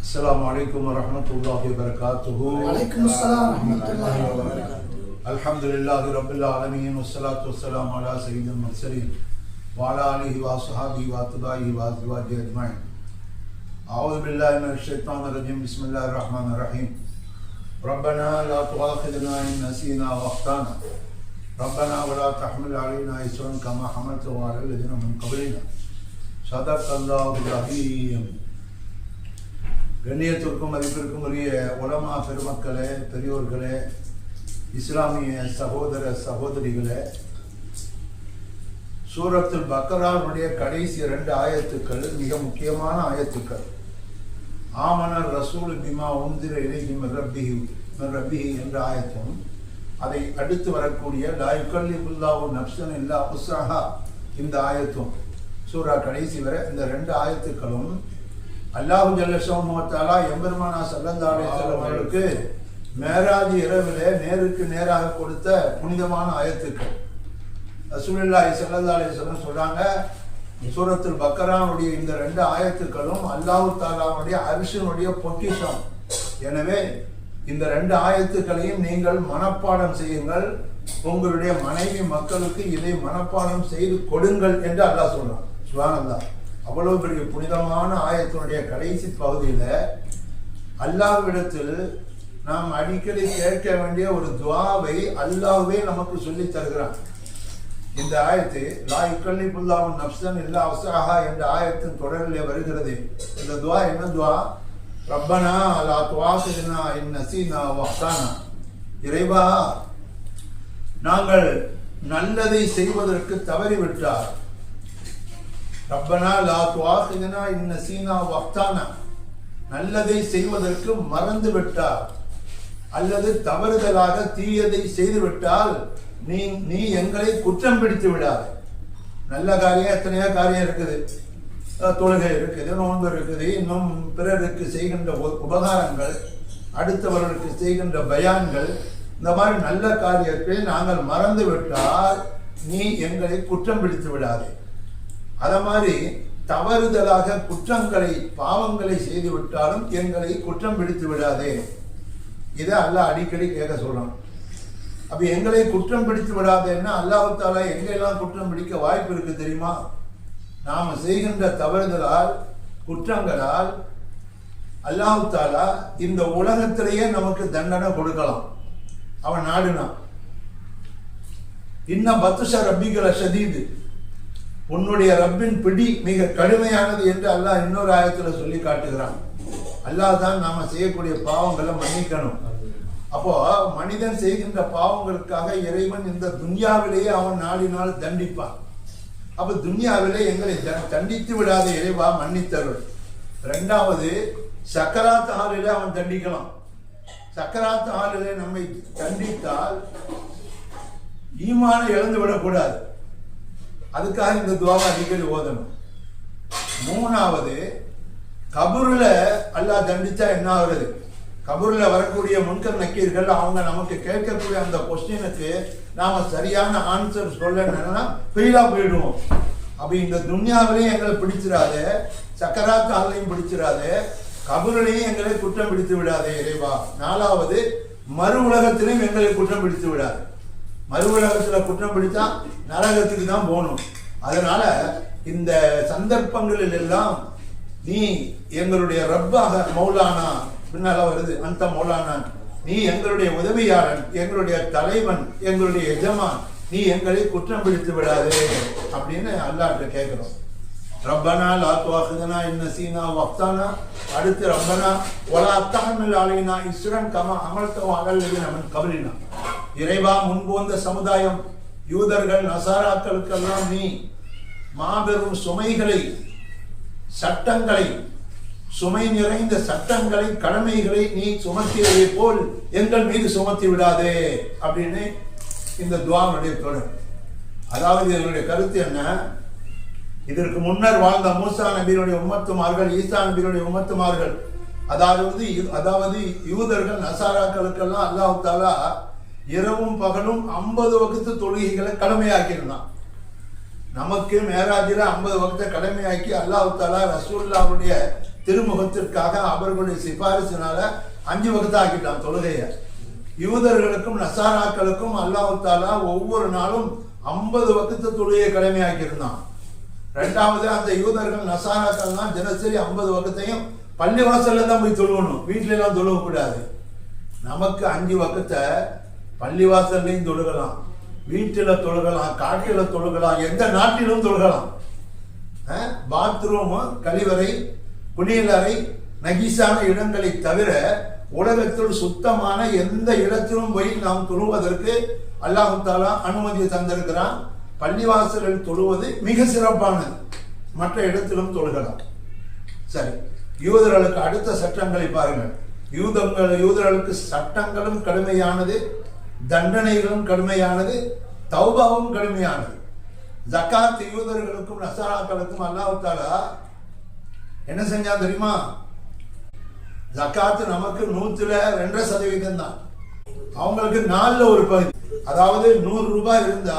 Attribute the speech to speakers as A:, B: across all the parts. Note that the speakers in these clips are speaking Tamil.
A: السلام عليكم ورحمة الله وبركاته.
B: وعليكم السلام ورحمة الله وبركاته.
A: الحمد لله رب العالمين والصلاة والسلام على سيد المرسلين وعلى آله وصحبه وأتباعه وأزواجه أجمعين. أعوذ بالله من الشيطان الرجيم. بسم الله الرحمن الرحيم. ربنا لا تؤاخذنا إن نسينا وأخطأنا ربنا ولا تحمل علينا إسرا كما حملته على الذين من قبلنا. صدق الله العظيم. கண்ணியத்திற்கும் மதிப்பிற்கும் உரிய உலமா பெருமக்களே பெரியோர்களே இஸ்லாமிய சகோதர சகோதரிகளே சூரத்தில் பக்கராவுடைய கடைசி ரெண்டு ஆயத்துக்கள் மிக முக்கியமான ஆயத்துக்கள். ஆமனர் ரசூல் பிமா உந்திர இலகி ரப்பிஹி ரப்பிஹி என்ற ஆயத்தும் அதை அடுத்து வரக்கூடிய லாயுக்கல்லிபுல்லாவு நப்சன் இல்லா உஸ்ஸஹா இந்த ஆயத்தும் சூரா கடைசி வரை இந்த ரெண்டு ஆயத்துக்களும் அல்லாஹு ஜல்லஷோமத்தாலா எம்பெருமானா சல்லந்தாலே அவர்களுக்கு மேராஜ் இரவிலே நேருக்கு நேராக கொடுத்த புனிதமான ஆயத்துக்கள். ரசூலுல்லாஹி ஸல்லல்லாஹு அலைஹி வஸல்லம் சொல்றாங்க சூரத்துல் பக்கரானுடைய இந்த ரெண்டு ஆயத்துக்களும் அல்லாஹு தாலாவுடைய அரிசனுடைய பொக்கிஷம். எனவே இந்த ரெண்டு ஆயத்துக்களையும் நீங்கள் மனப்பாடம் செய்யுங்கள். உங்களுடைய மனைவி மக்களுக்கு இதை மனப்பாடம் செய்து கொடுங்கள் என்று அல்லாஹ் சொல்றான். சுபானந்தா அவ்வளவு பெரிய புனிதமான ஆயத்தினுடைய கடைசி பகுதியில் அல்லாஹ்விடத்தில் நாம் அடிக்கடி கேட்க வேண்டிய ஒரு துவாவை அல்லாஹ்வே நமக்கு சொல்லி தருகிறான். இந்த ஆயத்து லா இக்கல்லி புல்லாவும் நப்சன் இல்லா அவசாகா என்ற ஆயத்தின் தொடரிலே வருகிறது. இந்த துவா என்ன துவா? ரப்பனா அல்லா துவாசினா என் நசீனா வஹ்தானா. இறைவா நாங்கள் நல்லதை செய்வதற்கு தவறிவிட்டார். ரப்பனா லா துவாசினா இன்ன சீனா வக்தானா நல்லதை செய்வதற்கு மறந்து விட்டார். அல்லது தவறுதலாக தீயதை செய்துவிட்டால் நீ நீ எங்களை குற்றம் பிடித்து விடாது. நல்ல காரியம் எத்தனையோ காரியம் இருக்குது. தொழுகை இருக்குது நோன்பு இருக்குது. இன்னும் பிறருக்கு செய்கின்ற உ- உபகாரங்கள் அடுத்தவர்களுக்கு செய்கின்ற பயான்கள் இந்த மாதிரி நல்ல காரியத்தை நாங்கள் மறந்து விட்டால் நீ எங்களை குற்றம் பிடித்து விடாதே. அதை மாதிரி தவறுதலாக குற்றங்களை பாவங்களை செய்து விட்டாலும் எங்களை குற்றம் பிடித்து விடாதே. இதை அல்லாஹ் அடிக்கடி கேட்க சொல்றான். அப்ப எங்களை குற்றம் பிடித்து விடாதேன்னா அல்லாஹ் தாலா எங்கெல்லாம் குற்றம் பிடிக்க வாய்ப்பு இருக்கு தெரியுமா? நாம் செய்கின்ற தவறுதலால் குற்றங்களால் அல்லாஹு தாலா இந்த உலகத்திலேயே நமக்கு தண்டனை கொடுக்கலாம். அவன் நாடுனா. இன்னும் பத்துஷ ரப்பிகளை சதீது உன்னுடைய ரப்பின் பிடி மிக கடுமையானது என்று அல்லாஹ் இன்னொரு ஆயத்தில் சொல்லி காட்டுகிறான். அல்லாஹ் தான் நாம செய்யக்கூடிய பாவங்களை மன்னிக்கணும். அப்போ மனிதன் செய்கின்ற பாவங்களுக்காக இறைவன் இந்த துன்யாவிலேயே அவன் நாடினால் தண்டிப்பான். அப்ப துன்யாவிலே எங்களை த- தண்டித்து விடாத இறைவா மன்னித்தருள். ரெண்டாவது சக்கராத் ஆறிலே அவன் தண்டிக்கலாம். சக்கராத் ஆறிலே நம்மை தண்டித்தால் ஈமான இழந்து விடக்கூடாது. அதுக்காக இந்த துவாவை அடிக்கடி ஓதணும். மூணாவது கபூரில் அல்லாஹ் தண்டிச்சா என்ன ஆகுறது? கபூரில் வரக்கூடிய முன்கர் நக்கீர்கள் அவங்க நமக்கு கேட்கக்கூடிய அந்த கொஸ்டினுக்கு நாம் சரியான ஆன்சர் சொல்லணும்னா ஃபெயிலா போயிடுவோம். அப்போ இந்த துன்யாவிலையும் எங்களை பிடிச்சிடாது சக்கராத்து ஆளையும் பிடிச்சிடாது கபூரிலையும் எங்களை குற்றம் பிடித்து விடாதே இறைவா. நாலாவது மறு உலகத்திலையும் எங்களை குற்றம் பிடித்து விடாது. மறு உலகத்தில் குற்றம் பிடித்தா நரகத்துக்கு தான் போகணும். அதனால இந்த சந்தர்ப்பங்களில் எல்லாம் நீ எங்களுடைய ரப்பாக மௌலானா பின்னால வருது அந்த மௌலானா. நீ எங்களுடைய உதவியாளன் எங்களுடைய தலைவன் எங்களுடைய எஜமான். நீ எங்களை குற்றம் பிடித்து விடாதே அப்படின்னு அல்லாட்ட கேட்கிறோம். ரப்பனா லாத்வாகுதனா துவாஹிதனா இன் வக்தானா அடுத்து ரப்பனா வலா அத்தகமில் ஆலையினா இஸ்ரன் கம அமல்தவ அகல் நமன் கபலினா. இறைவா முன்பு வந்த சமுதாயம் யூதர்கள் நசாராக்களுக்கெல்லாம் நீ மாபெரும் சுமைகளை சட்டங்களை சுமை நிறைந்த சட்டங்களை கடமைகளை நீ சுமத்தியதை போல் எங்கள் மீது சுமத்தி விடாதே அப்படின்னு இந்த துவானுடைய தொடர். அதாவது இதனுடைய கருத்து என்ன? இதற்கு முன்னர் வாழ்ந்த மூசா நபியினுடைய உம்மத்துமார்கள் ஈசா நபியினுடைய உம்மத்துமார்கள் அதாவது யூ- அதாவது யூதர்கள் நசாராக்களுக்கெல்லாம் அல்லாஹ் தாலா இரவும் பகலும் ஐம்பது வகுத்து தொழுகைகளை கடமையாக்கியிருந்தான். நமக்கு மேராஜில ஐம்பது வகுத்தை கடமையாக்கி அல்லாஹ் தாலா ரசூல்லாவுடைய திருமுகத்திற்காக அவர்களுடைய சிபாரிசினால அஞ்சு வகுத்து ஆக்கிட்டான் தொழுகையை. யூதர்களுக்கும் நசாராக்களுக்கும் அல்லாஹ் தாலா ஒவ்வொரு நாளும் ஐம்பது வகுத்து தொழுகையை கடமையாக்கியிருந்தான். ரெண்டாவது அந்த யூதர்கள் நசாராக்கள்லாம் தினசரி ஐம்பது வகுத்தையும் பள்ளிவாசல்ல தான் போய் தொழுவணும். வீட்டில எல்லாம் தொழுவக்கூடாது. நமக்கு அஞ்சு வகுத்தை பள்ளிவாசல்லையும் தொழுகலாம். வீட்டில் தொழுகலாம் காட்டில தொழுகலாம் எந்த நாட்டிலும் தொழுகலாம். பாத்ரூமு கழிவறை குளியலறை நகிசான இடங்களை தவிர உலகத்தில் சுத்தமான எந்த இடத்திலும் போய் நாம் தொழுவதற்கு அல்லாஹு தாலா அனுமதி தந்திருக்கிறான். பள்ளிவாசலில் தொழுவது மிக சிறப்பானது. மற்ற இடத்திலும் தொழுகலாம். சரி யூதர்களுக்கு அடுத்த சட்டங்களை பாருங்கள். யூதங்கள் யூதர்களுக்கு சட்டங்களும் கடுமையானது. தண்டனைகளும் கடுமையானது தௌபாவும் கடுமையானது. ஜக்காத் யூதர்களுக்கும் நசாராக்களுக்கும் அல்லாஹ் என்ன செஞ்சா தெரியுமா? ஜக்காத்து நமக்கு நூத்துல ரெண்டரை சதவீதம் தான். அவங்களுக்கு நாலுல ஒரு பகுதி. அதாவது நூறு ரூபாய் இருந்தா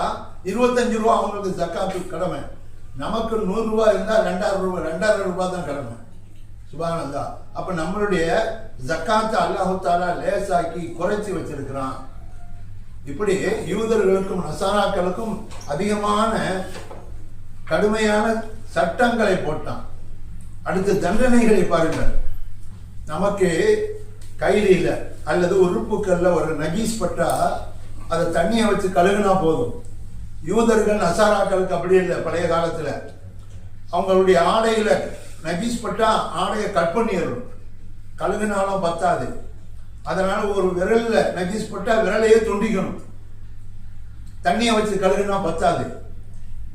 A: இருபத்தஞ்சு ரூபா அவங்களுக்கு ஜக்காத்து கடமை. நமக்கு நூறு ரூபாய் இருந்தா ரெண்டாயிரம் ரூபாய் ரெண்டாயிரம் ரூபாய் தான் கடமை. சுபானந்தா அப்ப நம்மளுடைய ஜக்காத்து அல்லாஹு தாலா லேசாக்கி குறைச்சி வச்சிருக்கிறான். இப்படி யூதர்களுக்கும் நசாராக்களுக்கும் அதிகமான கடுமையான சட்டங்களை போட்டான். அடுத்து தண்டனைகளை பாருங்கள். நமக்கு கைலியில அல்லது உறுப்புக்கல்ல ஒரு நகீஸ் பட்டா அதை தண்ணியை வச்சு கழுகுனா போதும். யூதர்கள் நசாராக்களுக்கு அப்படி இல்லை பழைய காலத்தில். அவங்களுடைய ஆடையில் நகீஸ் பட்டா ஆடையை கட் பண்ணிடணும். கழுகுனாலும் பத்தாது. அதனால ஒரு விரல்ல நகீஸ் பட்டா விரலையே துண்டிக்கணும். தண்ணியை வச்சு கழுகுனா பத்தாது.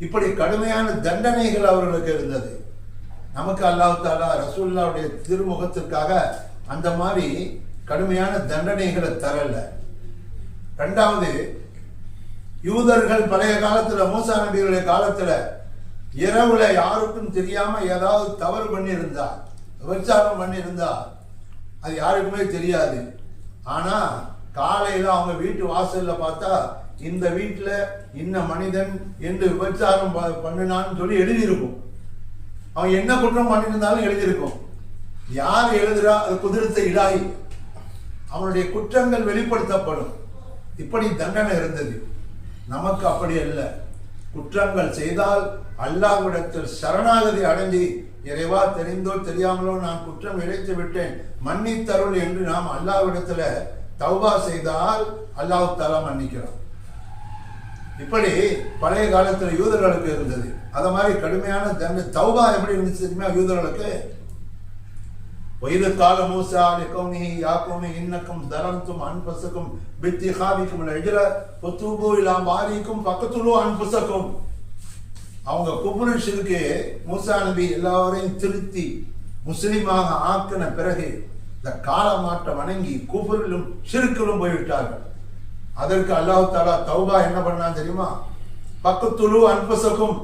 A: இப்படி கடுமையான தண்டனைகள் அவர்களுக்கு இருந்தது. நமக்கு அல்லாஹ் தாலா ரசூல்லாவுடைய திருமுகத்திற்காக அந்த மாதிரி கடுமையான தண்டனைகளை தரல. ரெண்டாவது யூதர்கள் பழைய காலத்தில் மூசா நபிகளுடைய காலத்தில் இரவுல யாருக்கும் தெரியாம ஏதாவது தவறு பண்ணியிருந்தா விபச்சாரம் பண்ணியிருந்தா அது யாருக்குமே தெரியாது. ஆனால் காலையில் அவங்க வீட்டு வாசலில் பார்த்தா இந்த வீட்டில் இன்ன மனிதன் என்று விபச்சாரம் ப- பண்ணினான்னு சொல்லி எழுதியிருக்கும். அவன் என்ன குற்றம் பண்ணியிருந்தாலும் எழுதியிருக்கும். யார் எழுதுறா? அது குதிரத்தை இடாய். அவனுடைய குற்றங்கள் வெளிப்படுத்தப்படும். இப்படி தண்டனை இருந்தது. நமக்கு அப்படி அல்ல. குற்றங்கள் செய்தால் அல்லாஹ்விடத்தில் சரணாகதி அடைஞ்சு இறைவா தெரிந்தோ தெரியாமலோ நான் குற்றம் இழைத்து விட்டேன். மன்னித்தருள் என்று நாம் அல்லாவிடத்துல தௌபா செய்தால் அல்லாஹ் தாலா மன்னிக்கிறோம் இப்படி பழைய காலத்தில் யூதர்களுக்கு இருந்தது. அதை மாதிரி கடுமையான தண்டனை. தௌபா எப்படி இருந்துச்சு யூதர்களுக்கு? வயது கால மூசா லிகௌனி யாக்கௌனி இன்னக்கும் தரந்தும் அன்பசுக்கும் பித்தி ஹாபிக்கும் எஜிர புத்தூபு இலாம் பாரிக்கும் பக்கத்துலோ அன்புசக்கும். அவங்க குபுரு மூசா நபி எல்லாரையும் திருத்தி முஸ்லீமாக ஆக்கின பிறகு இந்த காலமாட்ட வணங்கி குபுரிலும் சிறுக்கிலும் போய்விட்டார்கள். அதற்கு அல்லாஹ் தாலா தௌபா என்ன பண்ணான் தெரியுமா? பக்கத்துலு அன்பசக்கும்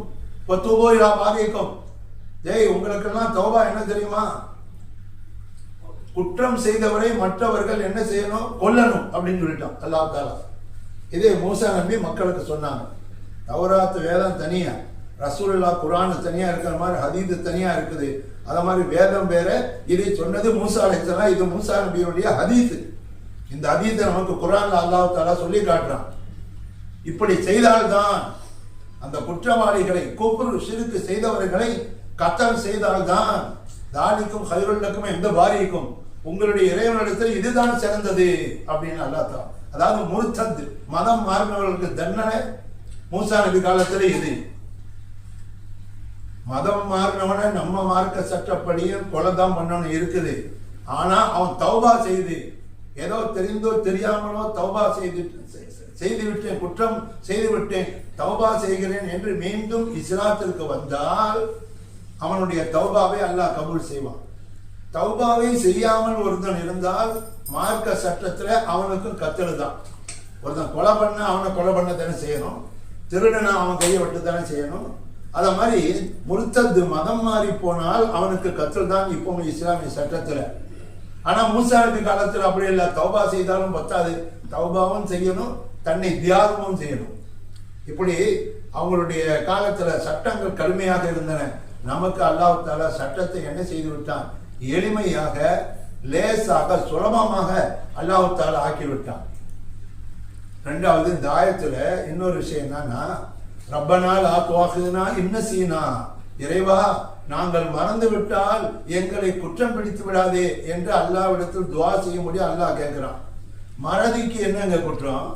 A: பத்துபோ பாதிக்கும். ஜெய் உங்களுக்கெல்லாம் தௌபா என்ன தெரியுமா? குற்றம் செய்தவரை மற்றவர்கள் என்ன செய்யணும்? கொல்லணும் அப்படின்னு சொல்லிட்டான் அல்லாஹ் தாலா இதே மூசா நம்பி மக்களுக்கு சொன்னாங்க. தௌராத்து வேதம் தனியா? ரசூல்லா குரான் தனியா இருக்கிற மாதிரி ஹதீது தனியா இருக்குது. அத மாதிரி வேதம் வேற. இதை சொன்னது மூசா அலைச்சலா இது மூசா நபியுடைய ஹதீது இந்த ஹதீத்தை நமக்கு குரான் அல்லாஹ் தாலா சொல்லி காட்டுறான். இப்படி செய்தால்தான் அந்த குற்றவாளிகளை கூப்பிடு சிறுக்கு செய்தவர்களை கத்தல் செய்தால்தான் தானிக்கும் ஹைருல்லக்கும் எந்த பாரிக்கும் உங்களுடைய இறைவனிடத்தில் இதுதான் சிறந்தது அப்படின்னு அல்லா அதாவது முருத்தத்து மதம் மாறினவர்களுக்கு தண்டனை மூசா நபி காலத்துல இது. மதம் மாறினவன நம்ம மார்க்க சட்டப்படியும் கொலை தான் பண்ணணும் இருக்குது. ஆனா அவன் தௌபா செய்து ஏதோ தெரிந்தோ தெரியாமலோ தௌபா செய்து செய்து விட்டேன் குற்றம் செய்து விட்டேன் தௌபா செய்கிறேன் என்று மீண்டும் இஸ்லாத்திற்கு வந்தால் அவனுடைய தௌபாவை அல்லாஹ் கபூல் செய்வான். தௌபாவை செய்யாமல் ஒருத்தன் இருந்தால் மார்க்க சட்டத்தில் அவனுக்கும் கத்தல் தான் ஒருத்தன் கொலை பண்ண அவனை கொலை பண்ண தானே செய்யணும். திருடனை அவன் கையை விட்டு தானே செய்யணும். அத மாதிரி முருத்தது மதம் மாறி போனால் அவனுக்கு கத்தல் தான் இப்போ இஸ்லாமிய சட்டத்துல. ஆனா மூசாவுக்கு காலத்துல அப்படி இல்ல. தௌபா செய்தாலும் பத்தாது. தௌபாவும் செய்யணும் தன்னை தியாகமும் செய்யணும். இப்படி அவங்களுடைய காலத்துல சட்டங்கள் கடுமையாக இருந்தன. நமக்கு அல்லாஹால சட்டத்தை என்ன செய்து விட்டான்? எளிமையாக லேசாக சுலபமாக அல்லாஹ் ஆக்கிவிட்டான் ஆக்கி விட்டான். ரெண்டாவது இந்த ஆயத்துல இன்னொரு விஷயம் என்னன்னா ரப்பனால் ஆத்துவாக்குனா என்ன சீனா? இறைவா நாங்கள் மறந்து விட்டால் எங்களை குற்றம் பிடித்து விடாதே என்று அல்லாவிடத்தில் துவா செய்ய முடியும் அல்லாஹ் கேட்கிறான். மறதிக்கு என்னங்க குற்றம்?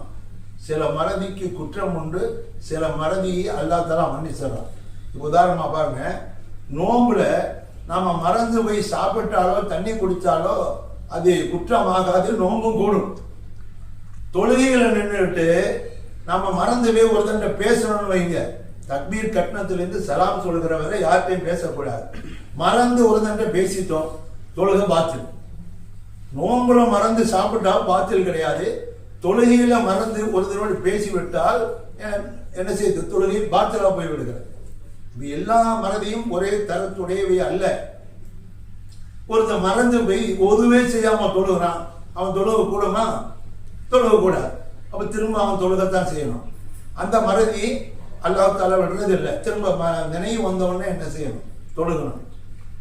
A: சில மறதிக்கு குற்றம் உண்டு சில மறதியை அல்லாஹ் தலா மன்னிச்சிடறான். உதாரணமாக பாருங்க நோம்புல நாம மறந்து போய் சாப்பிட்டாலோ தண்ணி குடித்தாலோ அது குற்றமாகாது நோம்பும் கூடும். தொழுகைகளை நின்றுட்டு நம்ம மறந்துவே போய் பேசணும்னு வைங்க. தக்பீர் கட்டணத்திலிருந்து சலாம் சொல்கிற வரை யார்கிட்டையும் பேசக்கூடாது. மறந்து ஒருத்தன்ட்ட பேசிட்டோம் தொழுக பாத்தில். நோம்புல மறந்து சாப்பிட்டா பாத்தில் கிடையாது. தொழுகையில மறந்து ஒருத்தரோடு பேசிவிட்டால் என்ன செய்யுது தொழுகை பாத்திலா போய் விடுகிறது. இது எல்லா மறதியும் ஒரே தரத்துடையவை அல்ல. ஒருத்தன் மறந்து போய் ஒதுவே செய்யாம தொழுகிறான். அவன் தொழுவு கூடமா தொழுவு கூடாது அப்போ திரும்ப அவன் தொழுகத்தான் செய்யணும். அந்த மறதி அல்லாஹ் விடுறது இல்லை திரும்ப ம- நினைவு வந்தவொடனே என்ன செய்யணும்? தொழுகணும்.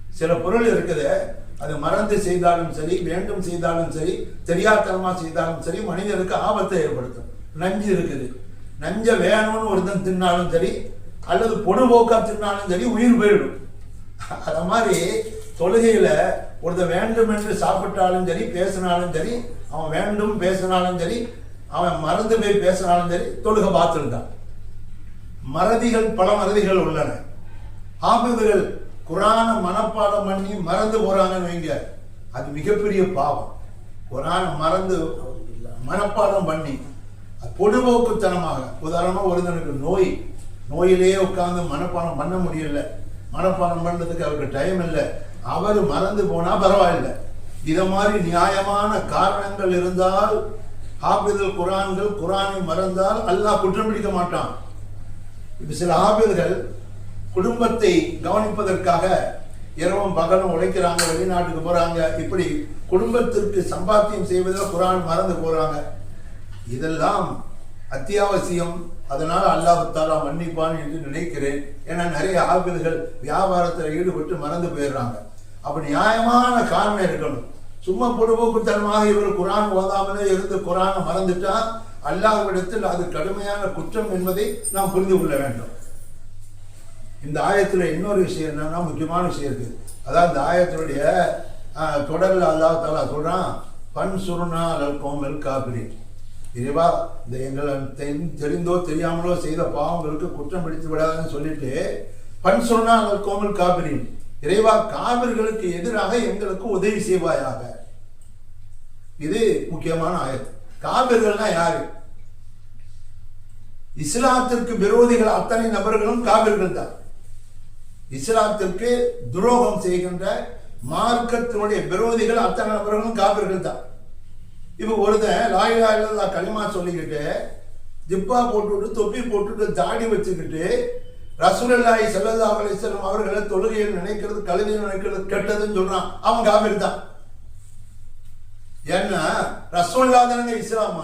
A: சில பொருள் இருக்குது. அது மறந்து செய்தாலும் சரி வேண்டும் செய்தாலும் சரி தெரியாத்தனமா செய்தாலும் சரி மனிதனுக்கு ஆபத்தை ஏற்படுத்தும். நஞ்சு இருக்குது. நஞ்சை வேணும்னு ஒருத்தன் தின்னாலும் சரி அல்லது பொடுபோக்கா தின்னாலும் சரி உயிர் போயிடும். அத மாதிரி தொழுகையில ஒருத்தன் வேண்டும் என்று சாப்பிட்டாலும் சரி பேசினாலும் சரி அவன் வேண்டும் பேசினாலும் சரி அவன் மறந்து போய் பேசினாலும் சரி தொழுகை பார்த்துருந்தான். மறதிகள் பல மறதிகள் உள்ளன. ஆபிதுகள் குரான மனப்பாடம் பண்ணி மறந்து போறாங்கன்னு வைங்க. அது மிகப்பெரிய பாவம். குரான மறந்து மனப்பாடம் பண்ணி அது பொடுபோக்குத்தனமாக உதாரணமாக ஒருத்தனுக்கு நோய் நோயிலேயே உட்கார்ந்து மனப்பாடம் பண்ண முடியல. மனப்பாடம் பண்ணுறதுக்கு அவருக்கு டைம் இல்லை. அவர் மறந்து போனால் பரவாயில்லை. இதை மாதிரி நியாயமான காரணங்கள் இருந்தால் ஹாபிதுல் குரான்கள் குரானை மறந்தால் அல்லாஹ் குற்றம் பிடிக்க மாட்டான். இப்ப சில ஆபியர்கள் குடும்பத்தை கவனிப்பதற்காக இரவும் பகலும் உழைக்கிறாங்க வெளிநாட்டுக்கு போறாங்க இப்படி குடும்பத்திற்கு சம்பாத்தியம் செய்வதில் குரான் மறந்து போறாங்க. இதெல்லாம் அத்தியாவசியம். அதனால் அல்லாஹ் தாலா மன்னிப்பான் என்று நினைக்கிறேன். ஏன்னா நிறைய ஆபியர்கள் வியாபாரத்தில் ஈடுபட்டு மறந்து போயிடுறாங்க. அப்போ நியாயமான காரணம் இருக்கணும். சும்மா பொடுபோக்குத்தனமாக இவர் குரான் ஓதாமலே இருந்து குரானை மறந்துட்டா அல்லாஹ்விடத்தில் அது கடுமையான குற்றம் என்பதை நாம் புரிந்து கொள்ள வேண்டும். இந்த ஆயத்தில் இன்னொரு விஷயம் என்னன்னா முக்கியமான விஷயம் இருக்கு. அதான் இந்த ஆயத்தினுடைய தொடரில் அல்லாஹ் தாலா சொல்றான் பன் சுருணா அலல் கோமல் காபிரி இறைவா இந்த எங்களை தெரிந்தோ தெரியாமலோ செய்த பாவங்களுக்கு குற்றம் பிடித்து விடாதுன்னு சொல்லிட்டு பன் சுருணா அலல் கோமல் காபிரி இறைவா காவிர்களுக்கு எதிராக எங்களுக்கு உதவி செய்வாயாக. இது முக்கியமான ஆயத்து காபிர்கள்னா யாரு? இஸ்லாத்திற்கு விரோதிகள் அத்தனை நபர்களும் காபிர்கள் தான் இஸ்லாத்திற்கு துரோகம் செய்கின்ற மார்க்கத்தினுடைய விரோதிகள் அத்தனை நபர்களும் காபிர்கள் தான் இப்ப ஒருத்தன் லாயிலா இல்லா களிமா சொல்லிக்கிட்டு ஜிப்பா போட்டுட்டு தொப்பி போட்டுட்டு தாடி வச்சுக்கிட்டு ரசூலுல்லாஹி செல்லதா அலைஹி அவர்களை தொழுகையில் நினைக்கிறது கழுதையில் நினைக்கிறது கெட்டதுன்னு சொல்றான். அவன் காவிர் தான் ஏன்னா ரசூல்லா தானங்க இஸ்லாம?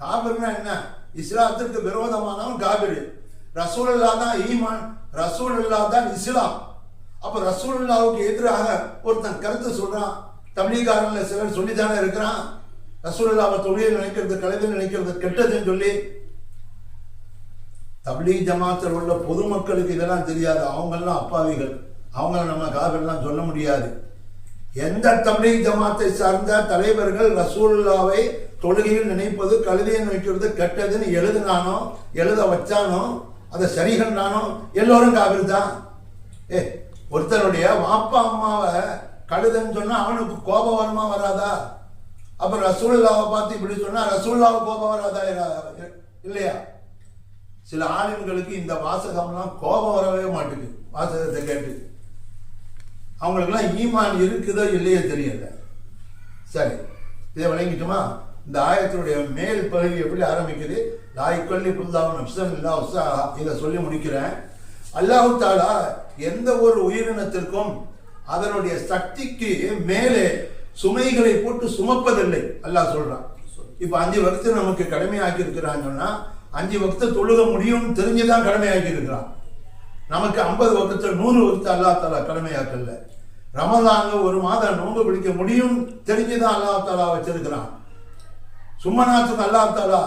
A: காபிர்னா என்ன? இஸ்லாத்திற்கு விரோதமானவன் காபிர். ரசூல் தான் ஈமான்? ரசூல் தான் இஸ்லாம். அப்ப ரசூலுல்லாவுக்கு எதிராக ஒருத்தன் கருத்து சொல்றான். தமிழிகாரன்ல சிலர் சொல்லித்தானே இருக்கிறான். ரசூலுல்லாவை தொழில் நினைக்கிறது கலைஞர் நினைக்கிறது கெட்டதுன்னு சொல்லி. தப்லீக் ஜமாத்தில் உள்ள பொதுமக்களுக்கு இதெல்லாம் தெரியாது. அவங்கெல்லாம் அப்பாவிகள். அவங்கள நம்ம காவிரெல்லாம் சொல்ல முடியாது. எந்த தமிழ் ஜமாத்தை சார்ந்த தலைவர்கள் ரசூல்லாவை தொழுகையில் நினைப்பது கழுதையை நினைக்கிறது கெட்டதுன்னு எழுதுனானோ எழுத வச்சானோ அதை சரி கண்டானோ எல்லோரும் காவிரி தான் ஏ ஒருத்தருடைய வாப்பா அம்மாவை கழுதுன்னு சொன்னா அவனுக்கு கோபம் வருமா வராதா? அப்புறம் ரசூல்லாவை பார்த்து இப்படி சொன்னா ரசூல்லாவை கோபம் வராதா இல்லையா? சில ஆளுங்களுக்கு இந்த வாசகம்லாம் கோபம் வரவே மாட்டேங்குது வாசகத்தை கேட்டு. அவங்களுக்கெல்லாம் ஈமான் இருக்குதோ இல்லையோ தெரியல. சரி இதை விளங்கிட்டுமா? இந்த ஆயத்தினுடைய மேல் பகுதி எப்படி ஆரம்பிக்குது? லாய்கொள்ளி புல்லாவும் நப்சம் இல்லா உஸ்ஸா இதை சொல்லி முடிக்கிறேன். அல்லாஹு தாலா எந்த ஒரு உயிரினத்திற்கும் அதனுடைய சக்திக்கு மேலே சுமைகளை போட்டு சுமப்பதில்லை. அல்லாஹ் சொல்றான். இப்போ அஞ்சு வகுத்து நமக்கு கடமையாக்கி இருக்கிறாங்கன்னா அஞ்சு வருஷத்தை தொழுக முடியும்னு தெரிஞ்சுதான் கடமையாக்கி இருக்கிறான். நமக்கு ஐம்பது வகுத்து நூறு வகுத்து அல்லா தாலா கடமையாக்கல. ரமலான்ல ஒரு மாதம் நோன்பு பிடிக்க முடியும் தெரிஞ்சுதான் அல்லாஹ் தாலா வச்சிருக்கிறான். சும்மா அல்லா அல்லாஹ் தாலா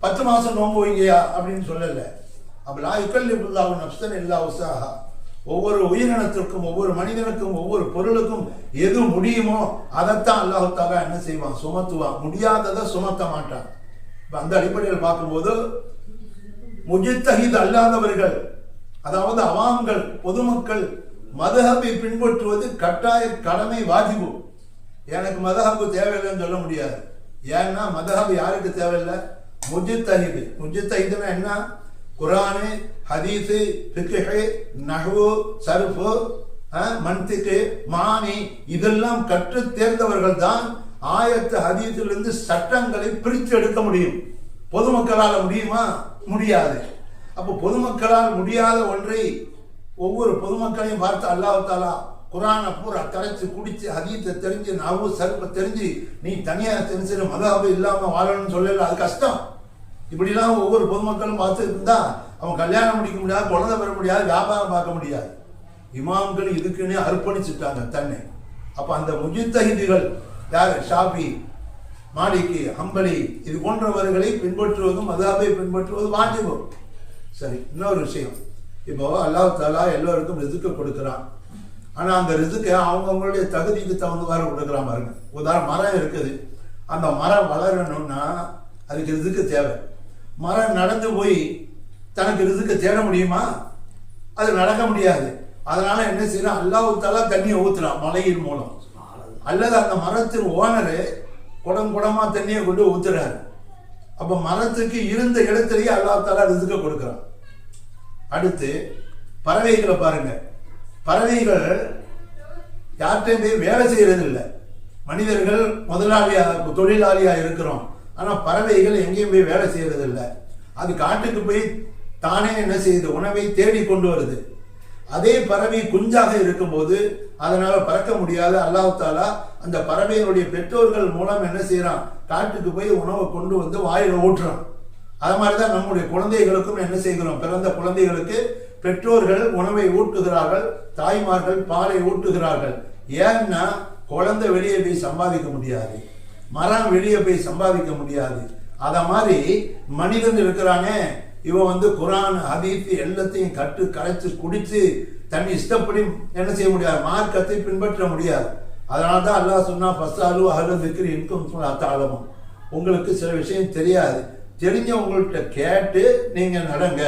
A: பத்து மாசம் நோன்பு வைங்கயா அப்படின்னு சொல்லல. அப்ப இக்கல்லிபுல்லாவும் நப்சன் இல்லா உற்சாகா ஒவ்வொரு உயிரினத்திற்கும் ஒவ்வொரு மனிதனுக்கும் ஒவ்வொரு பொருளுக்கும் எது முடியுமோ அதைத்தான் அல்லாஹ் தாலா என்ன செய்வான்? சுமத்துவான். முடியாததை சுமத்த மாட்டான். இப்போ அந்த அடிப்படையில் பார்க்கும்போது முஜித்தஹித் அல்லாதவர்கள் அதாவது அவாம்கள் பொதுமக்கள் மதஹபை பின்பற்றுவது கட்டாய கடமை வாஜிபு. எனக்கு மதஹபு தேவையில்லைன்னு சொல்ல முடியாது. ஏன்னா மதஹபு யாருக்கு தேவையில்லை? முஜித்தஹிது முஜித்தஹிதுன்னா என்ன? குரானு ஹதீஸு ஃபிக்கு நஹ்வு சருஃபு மன்திக்கு மானி இதெல்லாம் கற்று தேர்ந்தவர்கள் தான் ஆயத்து ஹதீஸிலிருந்து சட்டங்களை பிரித்து எடுக்க முடியும். பொதுமக்களால் முடியுமா? முடியாது. அப்போ பொதுமக்களால் முடியாத ஒன்றை ஒவ்வொரு பொதுமக்களையும் பார்த்து அல்லாஹ் குரானை பூரா கரைச்சு குடிச்சு ஹதீத்தை தெரிஞ்சு நவு சருப்பை தெரிஞ்சு நீ தனியாக தெரிஞ்சு மதாபு இல்லாம வாழணும்னு சொல்லல அது கஷ்டம். இப்படிலாம் ஒவ்வொரு பொதுமக்களும் பார்த்து இருந்தா அவன் கல்யாணம் முடிக்க முடியாது குழந்தை பெற முடியாது வியாபாரம் பார்க்க முடியாது. இமாம்கள் இதுக்குன்னே அர்ப்பணிச்சுட்டாங்க தன்னை. அப்ப அந்த முஜித்தகிதிகள் யார்? ஷாபி மாலிக்கு அம்பலி இது போன்றவர்களை பின்பற்றுவதும் மதாபை பின்பற்றுவதும் வாஜிபம் சரி இன்னொரு விஷயம். இப்போ அல்லாஹ் தாலா எல்லோருக்கும் ரிசுக்கு கொடுக்குறான். ஆனால் அந்த ரிசுக்கு அவங்கவுங்களுடைய தகுதிக்கு தகுந்தவாறு கொடுக்குறான் பாருங்க. உதாரணம் மரம் இருக்குது. அந்த மரம் வளரணும்னா அதுக்கு ரிசுக்கு தேவை. மரம் நடந்து போய் தனக்கு ரிசுக்கு தேட முடியுமா? அது நடக்க முடியாது. அதனால என்ன செய்யணும்? அல்லாஹ் தாலா தண்ணியை ஊற்றுறான் மலையின் மூலம். அல்லது அந்த மரத்தின் ஓனரு குடம் குடமாக தண்ணியை கொண்டு ஊத்துறாரு. அப்போ மரத்துக்கு இருந்த இடத்துலயே அல்லாஹ் தாலா கொடுக்குறான். அடுத்து பறவைகளை பாருங்க. பறவைகள் யார்கிட்டையும் போய் வேலை செய்யறது இல்லை மனிதர்கள் முதலாளியாக தொழிலாளியாக இருக்கிறோம். ஆனால் பறவைகள் எங்கேயும் போய் வேலை செய்யறது இல்லை அது காட்டுக்கு போய் தானே என்ன செய்யுது? உணவை தேடி கொண்டு வருது. அதே பறவை குஞ்சாக இருக்கும்போது அதனால் பறக்க முடியாத அல்லாஹ் அந்த பறவையினுடைய பெற்றோர்கள் மூலம் என்ன செய்யறான்? காட்டுக்கு போய் உணவை கொண்டு வந்து வாயில ஊட்டுறான். அது மாதிரி தான் நம்முடைய குழந்தைகளுக்கும் என்ன செய்கிறோம்? பிறந்த குழந்தைகளுக்கு பெற்றோர்கள் உணவை ஊட்டுகிறார்கள் தாய்மார்கள் பாலை ஊட்டுகிறார்கள். ஏன்னா குழந்தை வெளியே போய் சம்பாதிக்க முடியாது. மரம் வெளியே போய் சம்பாதிக்க முடியாது. அதை மாதிரி மனிதன் இருக்கிறானே இவன் வந்து குரான் ஹதீத் எல்லாத்தையும் கட்டு கரைச்சு குடித்து தன் இஷ்டப்படி என்ன செய்ய முடியாது? மார்க்கத்தை பின்பற்ற முடியாது. அதனால தான் அல்லாஹ் சொன்னா ஃபஸ்டாலு அஹ்ல திக்ரி இன்கம் அத்தாளமும் உங்களுக்கு சில விஷயம் தெரியாது. தெரிஞ்சவங்கள்ட்ட கேட்டு நீங்கள் நடங்க.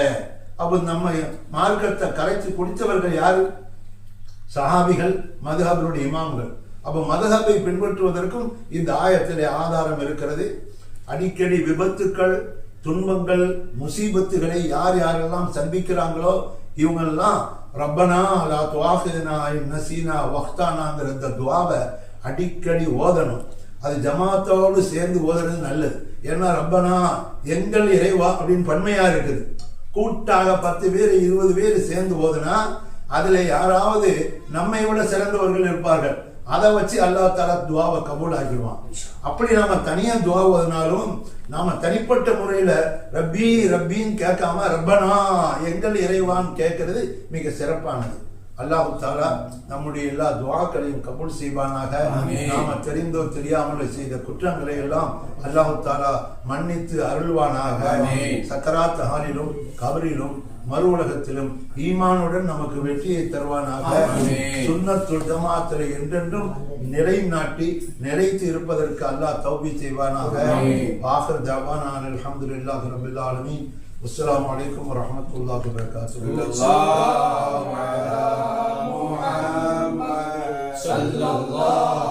A: அப்போ நம்ம மார்க்கத்தை கரைத்து குடித்தவர்கள் யார்? சஹாபிகள் மதுஹபனுடைய இமாம்கள். அப்போ மதுஹபை பின்பற்றுவதற்கும் இந்த ஆயத்திலே ஆதாரம் இருக்கிறது. அடிக்கடி விபத்துக்கள் துன்பங்கள் முசீபத்துகளை யார் யாரெல்லாம் சந்திக்கிறாங்களோ இவங்கெல்லாம் ரப்பனா லா துவாஹினா நசீனா வஹ்தானாங்கிற இந்த துவாவை அடிக்கடி ஓதணும். அது ஜமாத்தோடு சேர்ந்து ஓதுறது நல்லது. ஏன்னா ரப்பனா எங்கள் இறைவா அப்படின்னு பன்மையா இருக்குது. கூட்டாக பத்து பேர் இருபது பேர் சேர்ந்து போதுனா அதுல யாராவது நம்மை விட சிறந்தவர்கள் இருப்பார்கள். அதை வச்சு அல்லாஹ் தாலா துவாவை கபூல் ஆகிடுவான் அப்படி நாம தனியா துவா ஓதினாலும் நாம தனிப்பட்ட முறையில ரப்பி ரப்பின்னு கேட்காம ரப்பனா எங்கள் இறைவான் கேட்கறது மிக சிறப்பானது. அல்லாஹு தாலா நம்முடைய எல்லா துவாக்களையும் கபூல் செய்வானாக. நாம தெரிந்தோ தெரியாமலோ செய்த குற்றங்களை எல்லாம் அல்லாஹு தாலா மன்னித்து அருள்வானாக. சக்கராத் ஹாலிலும் கபரிலும் மறு உலகத்திலும் ஈமானுடன் நமக்கு வெற்றியை தருவானாக. சுன்னத்துல் ஜமாத்திரை என்றென்றும் நிலை நாட்டி நிலைத்து இருப்பதற்கு அல்லாஹ் தௌபி செய்வானாக. ஆஹர் ஜவானான் அல்ஹம்துலில்லாஹி ரபில் والسلام عليكم ورحمة الله وبركاته.
C: صلى الله على محمد صلى الله